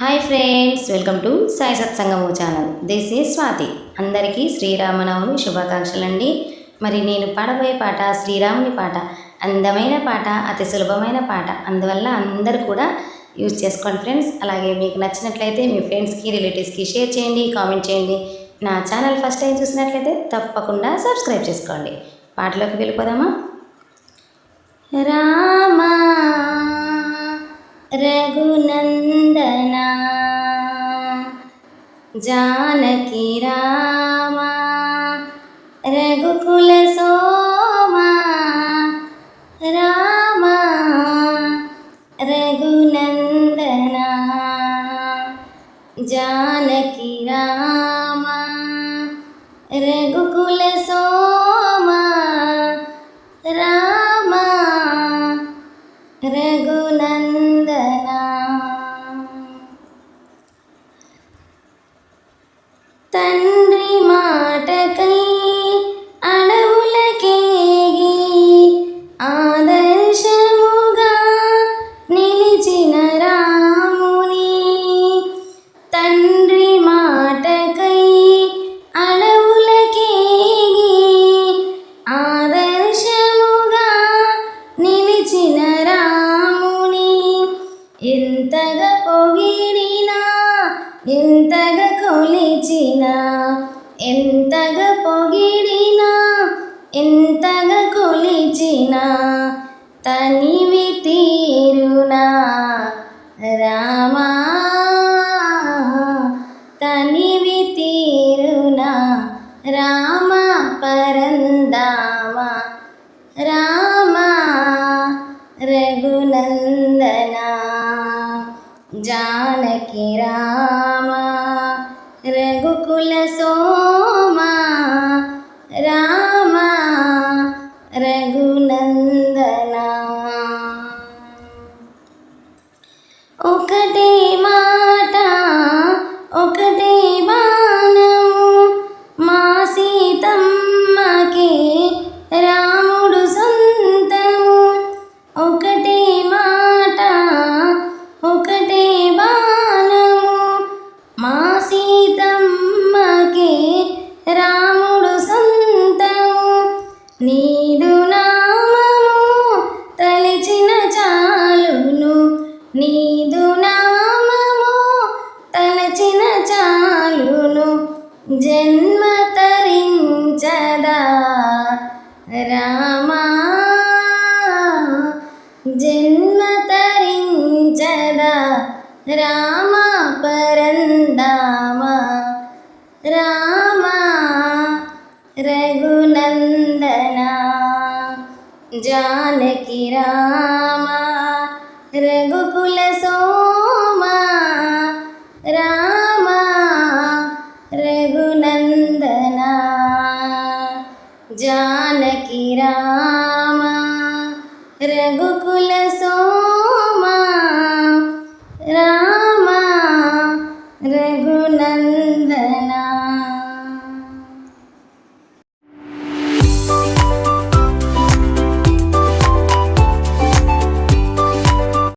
Hi friends welcome to Sai Satsangamu channel. This is Swathi. అందరికీ శ్రీరామనవమి శుభాకాంక్షలు అండి మరి నేను పాడబోయే పాట శ్రీరాముని పాట. అందమైన పాట అతి సులభమైన పాట. అందువల్ల అందరు కూడా యూజ్ చేసుకోండి ఫ్రెండ్స్. అలాగే మీకు నచ్చినట్లయితే మీ ఫ్రెండ్స్కి రిలేటివ్స్కి షేర్ చేయండి కామెంట్ చేయండి. నా ఛానల్ ఫస్ట్ టైం చూసినట్లయితే తప్పకుండా సబ్స్క్రైబ్ చేసుకోండి. పాటలోకి వెళ్ళిపోదామా? రామా జానకి రామా రఘుకుల సోమా రామా రఘునందన జానకి రామా రఘుకుల సోమా. ఎంతగా కొలిచినా ఎంతగా పొగిడినా ఎంతగా కొలిచినా తనివి తీరునా రామా జానకి రామ రఘుకుల సోమా రామ రఘునందనా. ఒకటే జన్మ తరించదా రామా జన్మ తరించదా రామ పరందామ? రామ రఘునందనా? జానకి రామ రఘుకుల సో జానకి రామ. రఘుకుల సో